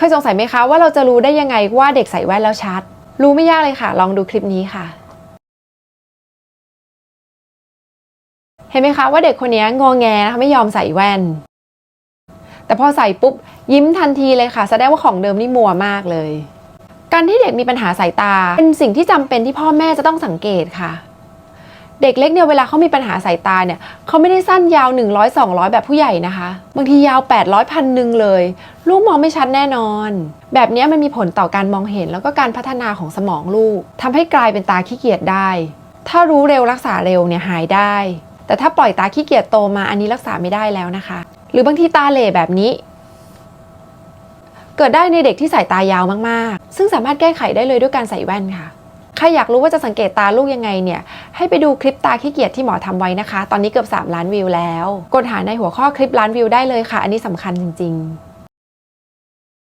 เคยสงสัยไหมคะว่าเราจะรู้ได้ยังไงว่าเด็กใส่แว่นแล้วชัด รู้ไม่ยากเลยค่ะ ลองดูคลิปนี้ค่ะ เห็นไหมคะว่าเด็กคนนี้งอแงนะคะไม่ยอมใส่แว่น แต่พอใส่ปุ๊บยิ้มทันทีเลยค่ะ แสดงว่าของเดิมนี่มัวมากเลย การที่เด็กมีปัญหาสายตา เป็นสิ่งที่จำเป็นที่พ่อแม่จะต้องสังเกตค่ะ เด็กเล็กเนี่ยเวลาเขามีปัญหาสายตาเนี่ยเขาไม่ได้สั้นยาว 100 200 แบบผู้ใหญ่นะคะ บางทียาว 800พันหนึ่งเลย ลูกมองไม่ชัดแน่นอน แบบนี้มันมีผลต่อการมองเห็นแล้วก็การพัฒนาของสมองลูกทำให้กลายเป็นตาขี้เกียจได้ ถ้ารู้เร็วรักษาเร็วเนี่ยหายได้ แต่ถ้าปล่อยตาขี้เกียจโตมาอันนี้รักษาไม่ได้แล้วนะคะ หรือบางทีตาเหล่แบบนี้เกิดได้ในเด็กที่สายตายาวมาก ๆ ซึ่งสามารถแก้ไขได้เลยด้วยการใส่แว่นค่ะ ใครอยากรู้ว่าจะสังเกตตาลูกยังไงเนี่ย ให้ไปดูคลิปตาขี้เกียจที่หมอทำไว้นะคะ ตอนนี้เกือบ 3 ล้านวิวแล้ว กดหาในหัวข้อคลิปล้านวิวได้เลยค่ะ อันนี้สำคัญจริง ๆ